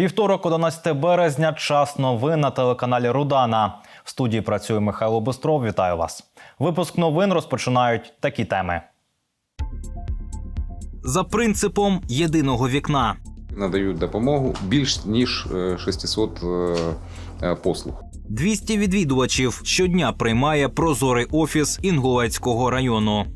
Вівторок, 11 березня, час новин на телеканалі Рудана. В студії працює Михайло Бистров. Вітаю вас. Випуск новин розпочинають такі теми. За принципом єдиного вікна. надають допомогу більш ніж е, 600 е, е, послуг. 200 відвідувачів щодня приймає прозорий офіс Інгулецького району.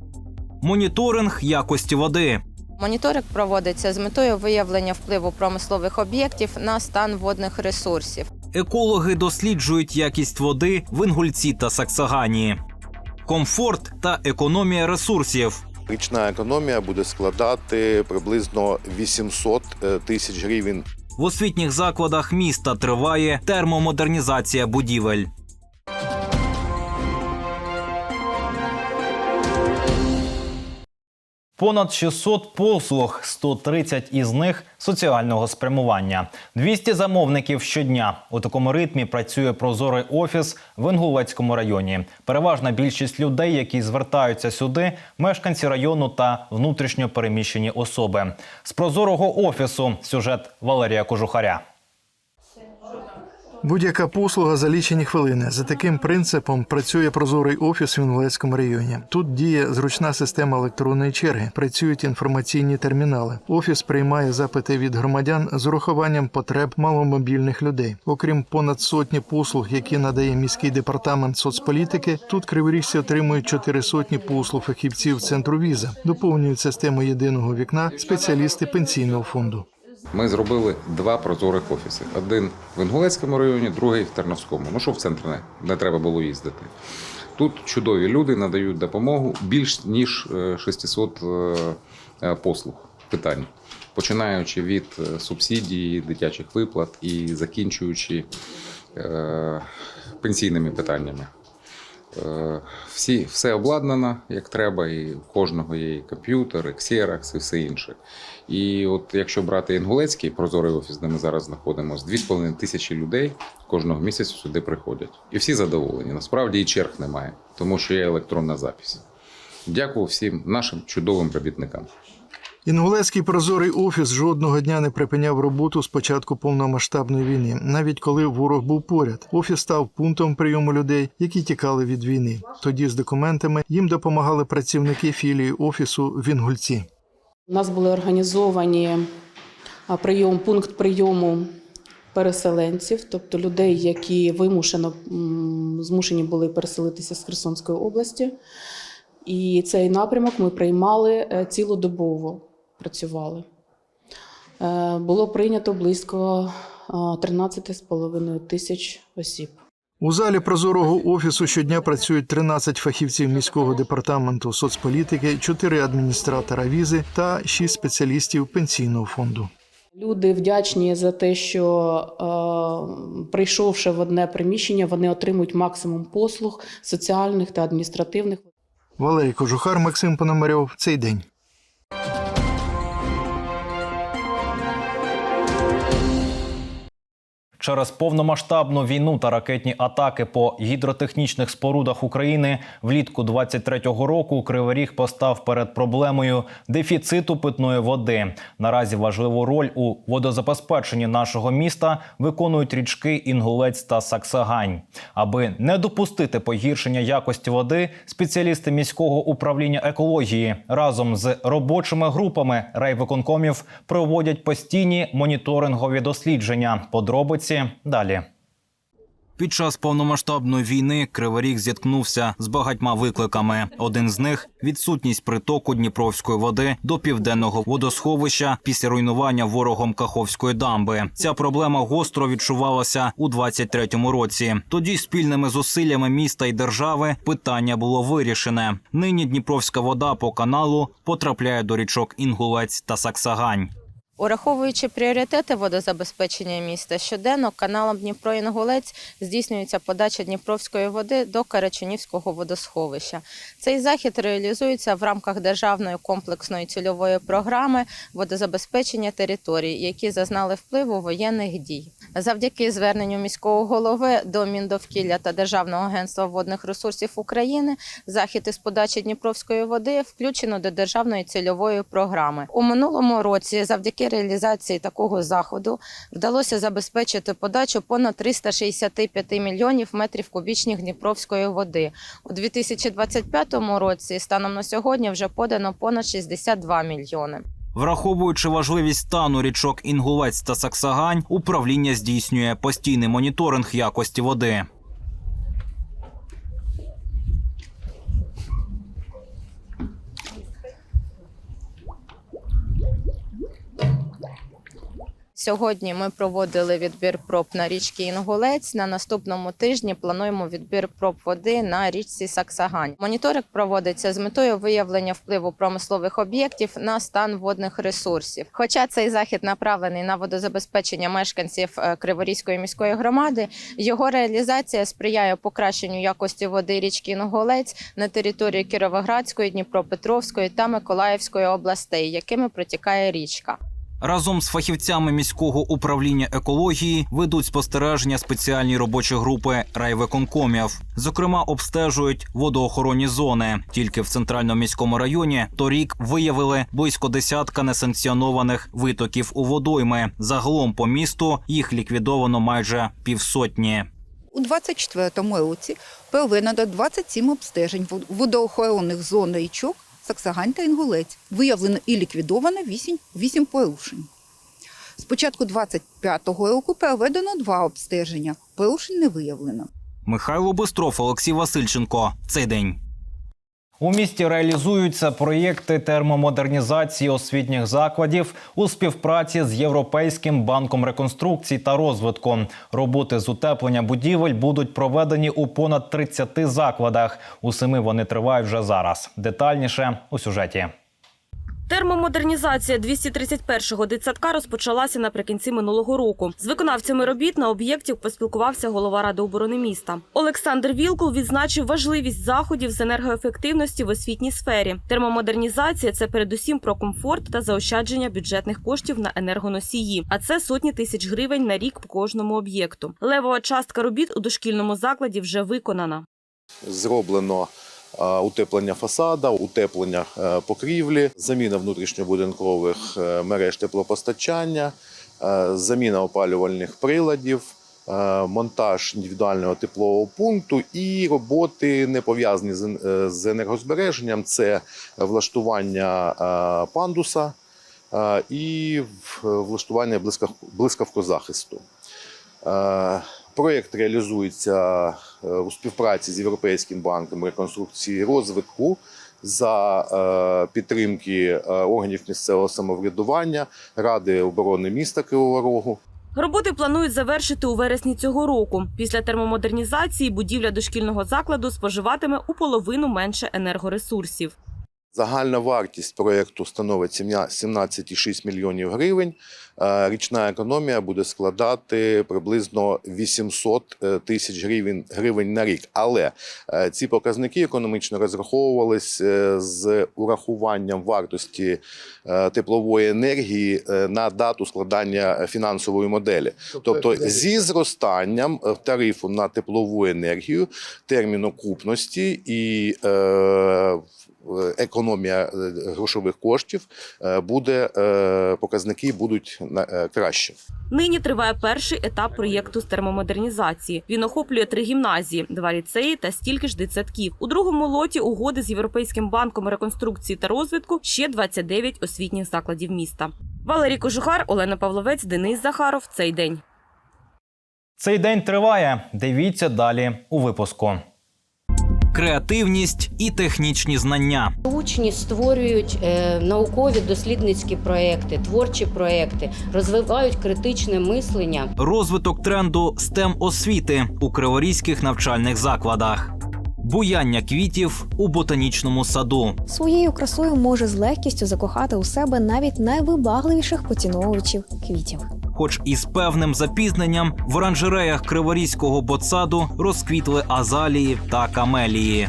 Моніторинг якості води. Моніторинг проводиться з метою виявлення впливу промислових об'єктів на стан водних ресурсів. Екологи досліджують якість води в Інгульці та Саксагані. Комфорт та економія ресурсів. Річна економія буде складати приблизно 800 е, тисяч гривень В освітніх закладах міста триває термомодернізація будівель. Понад 600 послуг, 130 із них соціального спрямування. 200 замовників щодня. У такому ритмі працює прозорий офіс в Інгулецькому районі. Переважна більшість людей, які звертаються сюди, мешканці району та внутрішньо переміщені особи. З прозорого офісу сюжет Валерія Кожухаря. Будь-яка послуга за лічені хвилини. За таким принципом працює прозорий офіс в Інгулецькому районі. Тут діє зручна система електронної черги, працюють інформаційні термінали. Офіс приймає запити від громадян з урахуванням потреб маломобільних людей. Окрім понад сотні послуг, які надає міський департамент соцполітики, тут криворіжці отримують чотири сотні послуг фахівців центру віза. Доповнюють систему єдиного вікна спеціалісти пенсійного фонду. Ми зробили два прозорих офіси: один в Інгулецькому районі, другий в Терновському. Ну що в центр не, не треба було їздити. Тут чудові люди надають допомогу більш ніж е, 600 е, е, послуг питань, починаючи від е, субсидій, дитячих виплат і закінчуючи е, пенсійними питаннями. Е, Всі, все обладнано як треба, і у кожного є і комп'ютер, і ксерокс, і все інше. І от якщо брати Інгулецький прозорий офіс, де ми зараз знаходимося, 2,5 тисячі людей кожного місяця сюди приходять. І всі задоволені. Насправді і черг немає, тому що є електронна запись. Дякую всім нашим чудовим робітникам. Інгулецький прозорий офіс жодного дня не припиняв роботу з початку повномасштабної війни, навіть коли ворог був поряд. Офіс став пунктом прийому людей, які тікали від війни. Тоді з документами їм допомагали працівники філії офісу в Інгульці. У нас були організовані прийом, пункт прийому переселенців, тобто людей, які вимушено змушені були переселитися з Херсонської області. І цей напрямок ми приймали е, цілодобово працювали. Е, Було прийнято близько а, 13,5 тисяч осіб. У залі прозорого офісу щодня працюють 13 фахівців міського департаменту соцполітики, 4 адміністратора візи та 6 спеціалістів пенсійного фонду. Люди вдячні за те, що е, прийшовши в одне приміщення, вони отримують максимум послуг соціальних та адміністративних. Валерій Кожухар, Максим Пономарьов. Цей день. Через повномасштабну війну та ракетні атаки по гідротехнічних спорудах України влітку 23-го року Кривий Ріг постав перед проблемою дефіциту питної води. Наразі важливу роль у водозабезпеченні нашого міста виконують річки Інгулець та Саксагань. Аби не допустити погіршення якості води, спеціалісти міського управління екології разом з робочими групами райвиконкомів проводять постійні моніторингові дослідження. Подробиці далі. Під час повномасштабної війни Кривий Ріг зіткнувся з багатьма викликами. Один з них відсутність притоку Дніпровської води до південного водосховища після руйнування ворогом Каховської дамби. Ця проблема гостро відчувалася у 23-му році. Тоді спільними зусиллями міста і держави питання було вирішене. Нині Дніпровська вода по каналу потрапляє до річок Інгулець та Саксагань. Ураховуючи пріоритети водозабезпечення міста, щоденно каналом Дніпро-Інгулець здійснюється подача Дніпровської води до Карачунівського водосховища. Цей захід реалізується в рамках державної комплексної цільової програми водозабезпечення територій, які зазнали впливу воєнних дій. Завдяки зверненню міського голови до Міндовкілля та Державного агентства водних ресурсів України захід із подачі Дніпровської води включено до державної цільової програми. У минулому році, завдяки Завдяки реалізації такого заходу вдалося забезпечити подачу понад 365 мільйонів метрів кубічних дніпровської води. У 2025 році станом на сьогодні вже подано понад 62 мільйони. Враховуючи важливість стану річок Інгулець та Саксагань, управління здійснює постійний моніторинг якості води. Сьогодні ми проводили відбір проб на річці Інгулець. На наступному тижні плануємо відбір проб води на річці Саксагань. Моніторинг проводиться з метою виявлення впливу промислових об'єктів на стан водних ресурсів. Хоча цей захід направлений на водозабезпечення мешканців е, Криворізької міської громади, його реалізація сприяє покращенню якості води річки Інгулець на території Кіровоградської, Дніпропетровської та Миколаївської областей, якими протікає річка. Разом з фахівцями міського управління екології ведуть спостереження спеціальні робочі групи райвиконкомів. Зокрема, обстежують водоохоронні зони. Тільки в центральному міському районі торік виявили близько десятка несанкціонованих витоків у водойми. Загалом по місту їх ліквідовано майже півсотні. У 2024 році проведено 27 обстежень водоохоронних зон річок Саксагань та Інгулець. Виявлено і ліквідовано 8, 8 порушень. З початку 2025 року проведено два обстеження. Порушень не виявлено. Михайло Бистров, Олексій Васильченко. Цей день. У місті реалізуються проєкти термомодернізації освітніх закладів у співпраці з Європейським банком реконструкції та розвитку. Роботи з утеплення будівель будуть проведені у понад 30 закладах. У семи вони тривають вже зараз. Детальніше у сюжеті. Термомодернізація 231-го дитсадка розпочалася наприкінці минулого року. З виконавцями робіт на об'єкті поспілкувався голова ради оборони міста. Олександр Вілкул відзначив важливість заходів з енергоефективності в освітній сфері. Термомодернізація це передусім про комфорт та заощадження бюджетних коштів на енергоносії, а це сотні тисяч гривень на рік по кожному об'єкту. Левова частка робіт у дошкільному закладі вже виконана. Зроблено утеплення фасада, утеплення е, покрівлі, заміна внутрішньобудинкових е, мереж теплопостачання, е, заміна опалювальних приладів, монтаж індивідуального теплового пункту і роботи не пов'язані з ен- з енергозбереженням. Це влаштування пандуса і влаштування блискав- блискавкозахисту. Проєкт реалізується е, у співпраці з Європейським банком реконструкції і розвитку за е, підтримки е, органів місцевого самоврядування, Ради оборони міста Кривого Рогу. Роботи планують завершити у вересні цього року. Після термомодернізації будівля дошкільного закладу споживатиме у половину менше енергоресурсів. Загальна вартість проєкту становить 17,6 мільйонів гривень. Е, Річна економія буде складати приблизно 800 е, тисяч гривень, гривень на рік. Але е, ці показники економічно розраховувались е, з урахуванням вартості теплової енергії на дату складання фінансової моделі. Тобто зі зростанням тарифу на теплову енергію, терміну купності і економія е, грошових коштів е, буде е, показники будуть на- е, краще. Нині триває перший етап проєкту з термомодернізації. Він охоплює три гімназії, два ліцеї та стільки ж дитсадків. У другому лоті угоди з Європейським банком реконструкції та розвитку ще 29 освітніх закладів міста. Валерій Кожухар, Олена Павловець, Денис Захаров. Цей день. Цей день триває. Дивіться далі у випуску. Креативність і технічні знання. Учні створюють е, наукові дослідницькі проекти, творчі проекти, розвивають критичне мислення. Розвиток тренду STEM освіти у криворізьких навчальних закладах. Буяння квітів у ботанічному саду. Своєю красою може з легкістю закохати у себе навіть найвибагливіших поціновувачів квітів. Хоч і з певним запізненням в оранжереях криворізького ботсаду розквітли азалії та камелії.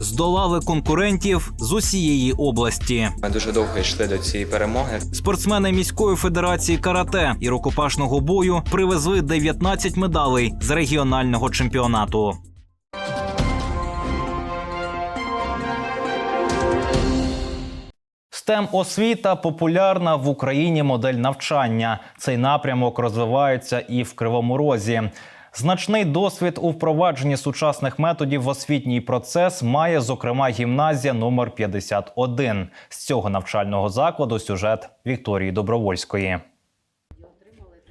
Здолали конкурентів з усієї області. Ми дуже довго йшли до цієї перемоги. Спортсмени міської федерації карате і рукопашного бою привезли 19 медалей з регіонального чемпіонату. STEM освіта популярна в Україні модель навчання. Цей напрямок розвивається і в Кривому Розі. Значний досвід у впровадженні сучасних методів в освітній процес має, зокрема, гімназія номер 51. З цього навчального закладу сюжет Вікторії Добровольської.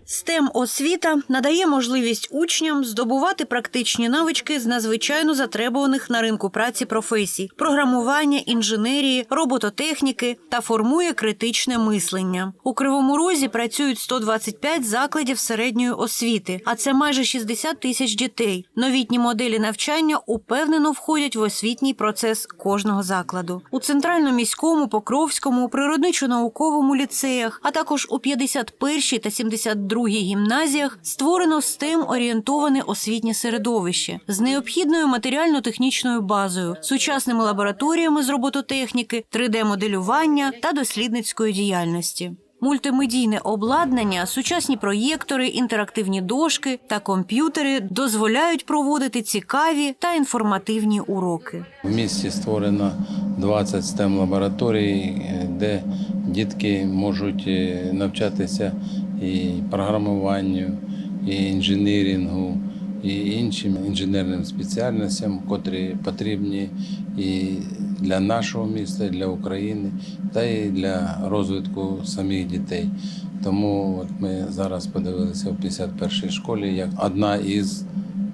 STEM освіта надає можливість учням здобувати практичні навички з надзвичайно затребуваних на ринку праці професій: програмування, інженерії, робототехніки та формує критичне мислення. У Кривому Розі працюють 125 закладів середньої освіти, а це майже 60 тисяч дітей. Новітні моделі навчання упевнено входять в освітній процес кожного закладу. У центрально-міському, Покровському, природничо-науковому ліцеях, а також у 51 та 72 гімназіях створено STEM орієнтоване освітнє середовище з необхідною матеріально-технічною базою, сучасними лабораторіями з робототехніки, 3D-моделювання та дослідницької діяльності. Мультимедійне обладнання, сучасні проєктори, інтерактивні дошки та комп'ютери дозволяють проводити цікаві та інформативні уроки. В місті створено 20 STEM лабораторій, е, де дітки можуть е, навчатися і програмуванню, і інженерінгу, і іншим інженерним спеціальностям, котрі потрібні і для нашого міста, і для України, та й для розвитку самих дітей. Тому от ми зараз подивилися в 51-й школі, як одна із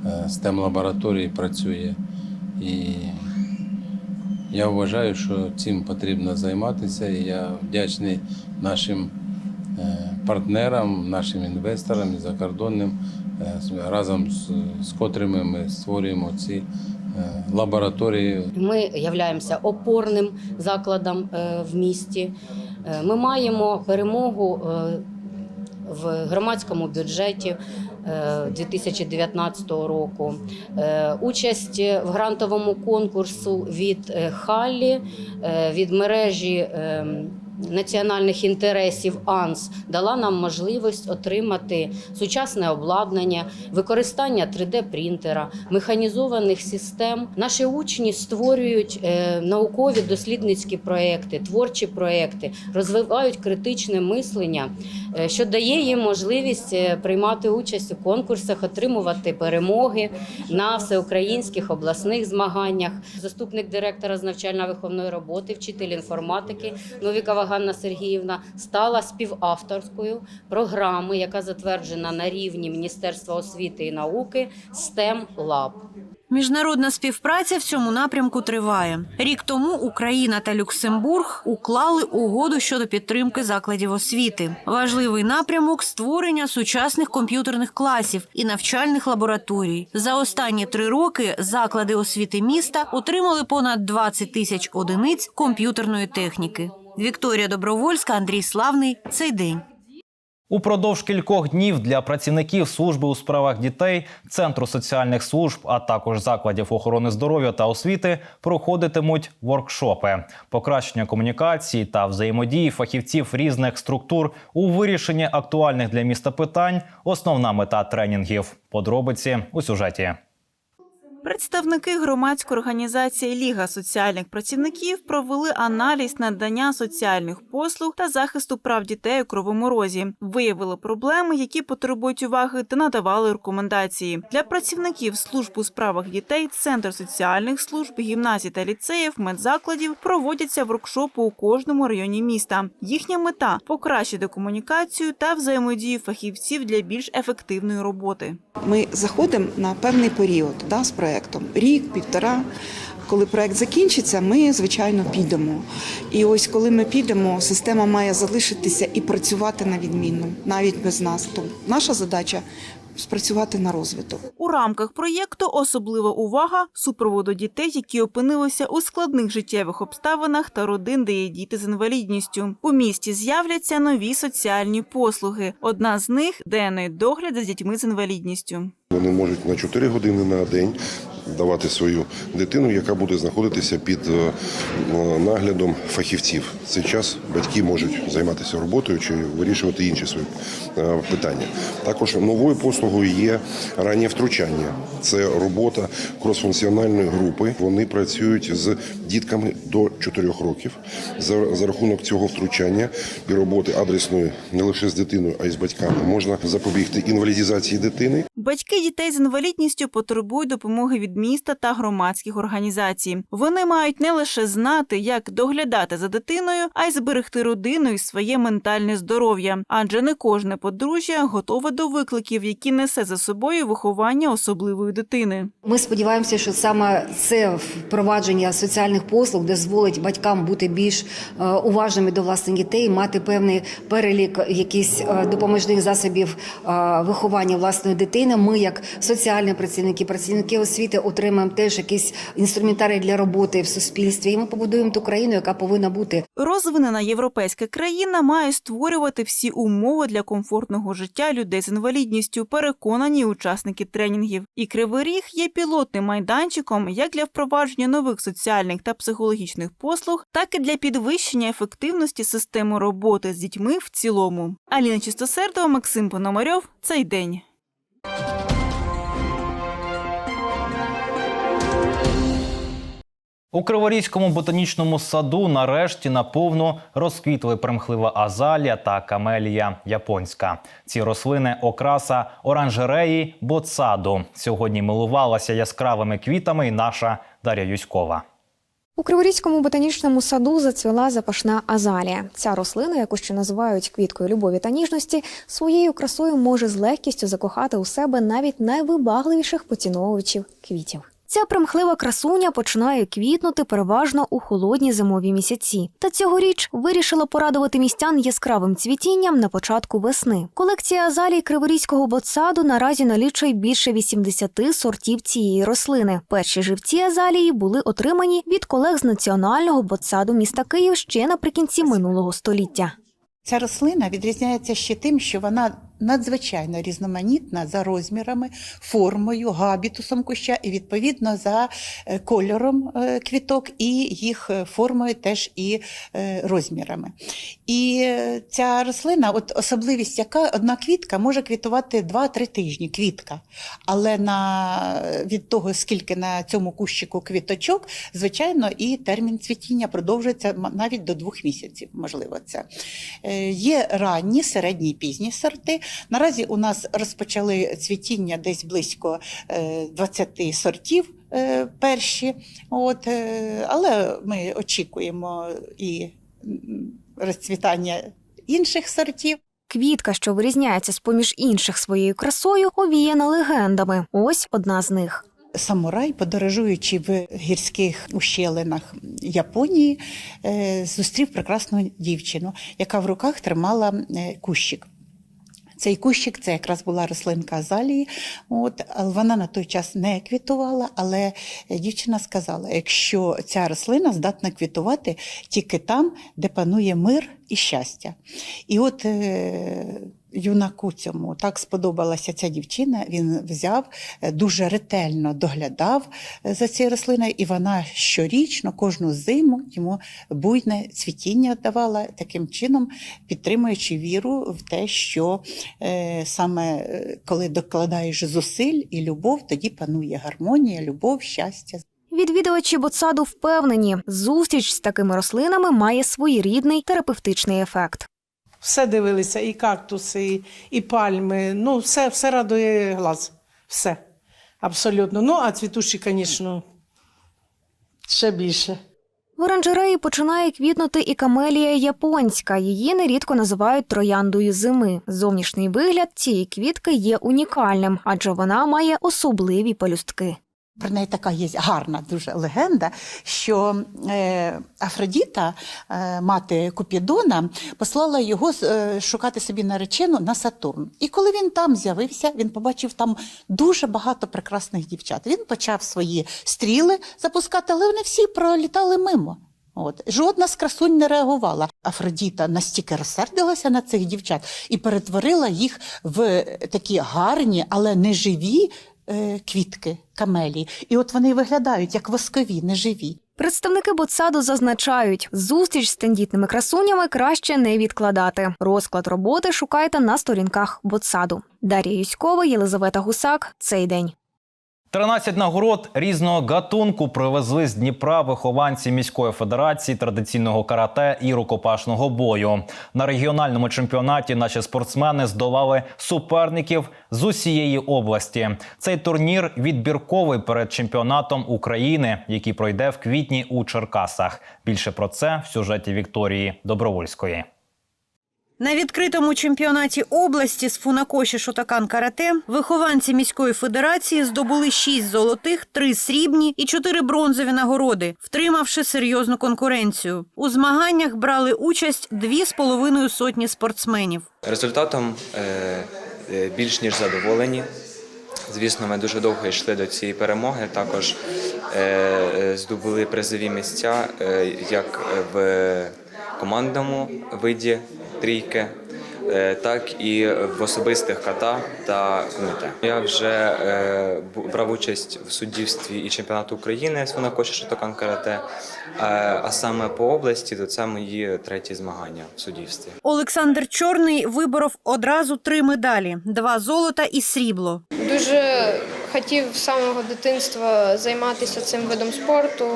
е, STEM лабораторій працює. І я вважаю, що цим потрібно займатися. І я вдячний нашим партнерам, нашим інвесторам і закордонним, е, разом з, з котрими ми створюємо ці е, лабораторії. Ми являємося опорним закладом е, в місті. Е, Ми маємо перемогу е, в громадському бюджеті е, 2019 року. Е, Участь в грантовому конкурсу від е, Халлі, е, від мережі. Національних інтересів АНС дала нам можливість отримати сучасне обладнання, використання 3D-принтера, механізованих систем. Наші учні створюють е, наукові дослідницькі проекти, творчі проекти, розвивають критичне мислення, е, що дає їм можливість е, приймати участь у конкурсах, отримувати перемоги на всеукраїнських обласних змаганнях. Заступник директора з навчально-виховної роботи, вчитель інформатики Новікова Ганна Сергіївна стала співавторською програми, яка затверджена на рівні Міністерства освіти і науки STEM Lab. Міжнародна співпраця в цьому напрямку триває. Рік тому Україна та Люксембург уклали угоду щодо підтримки закладів освіти. Важливий напрямок створення сучасних комп'ютерних класів і навчальних лабораторій. За останні три роки заклади освіти міста отримали понад 20 тисяч одиниць комп'ютерної техніки. Вікторія Добровольська, Андрій Славний. Цей день. Упродовж кількох днів для працівників служби у справах дітей, центру соціальних служб, а також закладів охорони здоров'я та освіти проходитимуть воркшопи, покращення комунікації та взаємодії фахівців різних структур у вирішенні актуальних для міста питань. Основна мета тренінгів. Подробиці у сюжеті. Представники громадської організації Ліга соціальних працівників провели аналіз надання соціальних послуг та захисту прав дітей у Кривому Розі, виявили проблеми, які потребують уваги, та надавали рекомендації для працівників служб у справах дітей. Центр соціальних служб, гімназій та ліцеїв, медзакладів проводяться воркшопи у кожному районі міста. Їхня мета покращити комунікацію та взаємодію фахівців для більш ефективної роботи. Ми заходимо на певний період да, з проєктом рік, півтора. Коли проєкт закінчиться, ми звичайно підемо. І ось коли ми підемо, система має залишитися і працювати на відмінно, навіть без нас. То наша задача спрацювати на розвиток. У рамках проєкту особлива увага супроводу дітей, які опинилися у складних життєвих обставинах та родин, де є діти з інвалідністю. У місті з'являться нові соціальні послуги. Одна з них денний догляд за дітьми з інвалідністю. Вони можуть на 4 години на день давати свою дитину, яка буде знаходитися під е, наглядом фахівців. В цей час батьки можуть займатися роботою чи вирішувати інші свої е, питання. Також новою послугою є раннє втручання. Це робота кросфункціональної групи. Вони працюють з дітками до 4 років. За, за рахунок цього втручання і роботи адресної не лише з дитиною, а й з батьками можна запобігти інвалідізації дитини. Батьки дітей з інвалідністю потребують допомоги від міста та громадських організацій. Вони мають не лише знати, як доглядати за дитиною, а й зберегти родину і своє ментальне здоров'я. Адже не кожне подружжя готове до викликів, які несе за собою виховання особливої дитини. Ми сподіваємося, що саме це впровадження соціальних послуг дозволить батькам бути більш е, уважними до власних дітей, мати певний перелік якихось е, допоміжних засобів е, виховання власної дитини. Ми, як соціальні працівники, працівники освіти, отримаємо теж якийсь інструментарій для роботи в суспільстві. І ми побудуємо ту країну, яка повинна бути. Розвинена європейська країна має створювати всі умови для комфортного життя людей з інвалідністю, переконані учасники тренінгів. І Кривий Ріг є пілотним майданчиком як для впровадження нових соціальних та психологічних послуг, так і для підвищення ефективності системи роботи з дітьми в цілому. Аліна Чистосердова, Максим Пономарьов. Цей день. У Криворізькому ботанічному саду нарешті наповну розквітли примхлива азалія та камелія японська. Ці рослини окраса оранжереї ботсаду. Сьогодні милувалася яскравими квітами і наша Дар'я Юськова. У Криворізькому ботанічному саду зацвіла запашна азалія. Ця рослина, яку ще називають квіткою любові та ніжності, своєю красою може з легкістю закохати у себе навіть найвибагливіших поціновувачів квітів. Ця примхлива красуня починає квітнути переважно у холодні зимові місяці. Та цьогоріч вирішила порадувати містян яскравим цвітінням на початку весни. Колекція азалій Криворізького ботсаду наразі налічує більше 80 сортів цієї рослини. Перші живці азалії були отримані від колег з національного ботсаду міста Київ ще наприкінці минулого століття. Ця рослина відрізняється ще тим, що вона надзвичайно різноманітна за розмірами, формою, габітусом куща і відповідно за е, кольором е, квіток і їх е, формою теж і розмірами. І ця рослина, от особливість, яка одна квітка може квітувати 2-3 тижні. Квітка. Але на, від того, скільки на цьому кущику квіточок, звичайно, і термін цвітіння продовжується навіть до двох місяців, можливо, це. Є ранні, середні пізні сорти. Наразі у нас розпочали цвітіння десь близько е, 20 сортів е, перші. От, е, але ми очікуємо і розцвітання інших сортів. Квітка, що вирізняється з поміж інших своєю красою, овіяна легендами. Ось одна з них. Самурай, подорожуючи в гірських ущелинах Японії, е, зустрів прекрасну дівчину, яка в руках тримала е, кущик. Цей кущик це якраз була рослинка азалії. От, вона на той час не квітувала, але дівчина сказала: якщо ця рослина здатна квітувати тільки там, де панує мир і щастя. І от е, юнаку цьому так сподобалася ця дівчина, він взяв, е, дуже ретельно доглядав е, за цією рослиною, і вона щорічно, кожну зиму йому буйне цвітіння давала, таким чином підтримуючи віру в те, що е, саме е, коли докладаєш зусиль і любов, тоді панує гармонія, любов, щастя. Відвідувачі ботсаду впевнені, зустріч з такими рослинами має своєрідний терапевтичний ефект. Все дивилися, і кактуси, і, пальми. Ну, все, все радує глаз. Все. Абсолютно. Ну, а цвітущі, звісно, ще більше. В оранжереї починає квітнути і камелія японська. Її нерідко називають трояндою зими. Зовнішній вигляд цієї квітки є унікальним, адже вона має особливі пелюстки. Про неї така є гарна дуже легенда, що е, Афродіта, е, мати Купідона, послала його е, шукати собі наречену на Сатурн. І коли він там з'явився, він побачив там дуже багато прекрасних дівчат. Він почав свої стріли запускати, але вони всі пролітали мимо. От жодна з красунь не реагувала. Афродіта настільки розсердилася на цих дівчат і перетворила їх в такі гарні, але не живі е, квітки, камелії. І от вони виглядають як воскові, неживі. Представники ботсаду зазначають, зустріч з тендітними красунями краще не відкладати. Розклад роботи шукайте на сторінках ботсаду. Дар'я Юськова, Єлизавета Гусак. Цей день. 13 нагород різного гатунку привезли з Дніпра вихованці міської федерації традиційного карате і рукопашного бою. На регіональному чемпіонаті наші спортсмени здолали суперників з усієї області. Цей турнір відбірковий перед чемпіонатом України, який пройде в квітні у Черкасах. Більше про це в сюжеті Вікторії Добровольської. На відкритому чемпіонаті області з фунакоші Шотакан Карате вихованці міської федерації здобули 6 золотих, 3 срібні і 4 бронзові нагороди, втримавши серйозну конкуренцію. У змаганнях брали участь дві з половиною сотні спортсменів. Результатом е, е, більш ніж задоволені. Звісно, ми дуже довго йшли до цієї перемоги. Також е, здобули призові місця як в командному виді трійки, е, так і в особистих ката та кумите. Я вже е, брав участь в суддівстві і чемпіонату України з Фунакоші Шотокан Карате, е, а саме по області, то це мої треті змагання в суддівстві. Олександр Чорний виборов одразу три медалі: два золота і срібло. Дуже хотів з самого дитинства займатися цим видом спорту.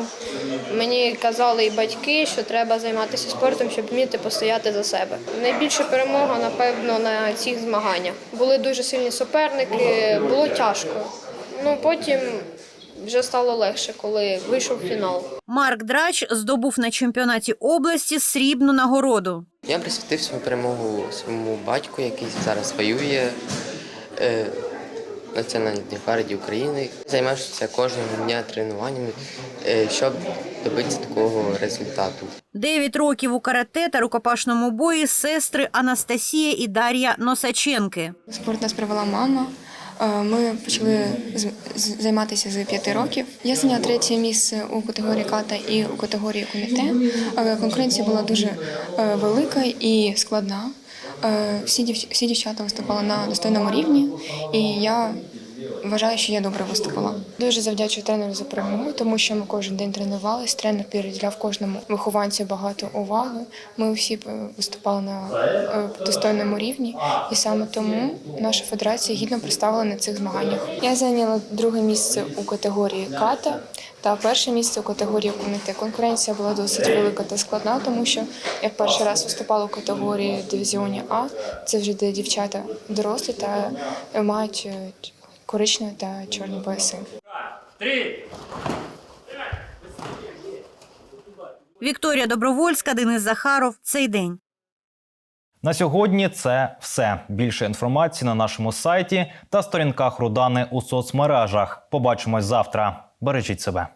Мені казали і батьки, що треба займатися спортом, щоб вміти постояти за себе. Найбільша перемога, напевно, на цих змаганнях. Були дуже сильні суперники, було тяжко. Ну потім вже стало легше, коли вийшов фінал. Марк Драч здобув на чемпіонаті області срібну нагороду. Я присвятив свою перемогу своєму батьку, який зараз воює е, Національній гвардії України. Займаюся кожного дня тренуваннями, е, щоб добитися такого результату. Дев'ять років у карате та рукопашному бої сестри Анастасія і Дар'я Носаченки. Спорт нас привела мама. Е, Ми почали займатися з п'яти років. Я зайняла третє місце у категорії ката і у категорії коміте. Конкуренція була дуже е, велика і складна. Е, Всі дів- всі дівчата виступали на достойному рівні, і я вважаю, що я добре виступила. Дуже завдячую тренеру за перемогу, тому що ми кожен день тренувались. Тренер приділяв кожному вихованцю багато уваги. Ми всі е, виступали на е, достойному рівні, і саме тому наша федерація гідно представила на цих змаганнях. Я зайняла друге місце у категорії ката та перше місце у категорії коміте. Конкуренція була досить велика та складна, тому що я перший раз виступала у категорії дивізіоні А. Це вже де дівчата дорослі та е, мають коричневі та чорні пояси. Вікторія Добровольська, Денис Захаров. Цей день. На сьогодні це все. Більше інформації на нашому сайті та сторінках Рудани у соцмережах. Побачимось завтра. Бережіть себе.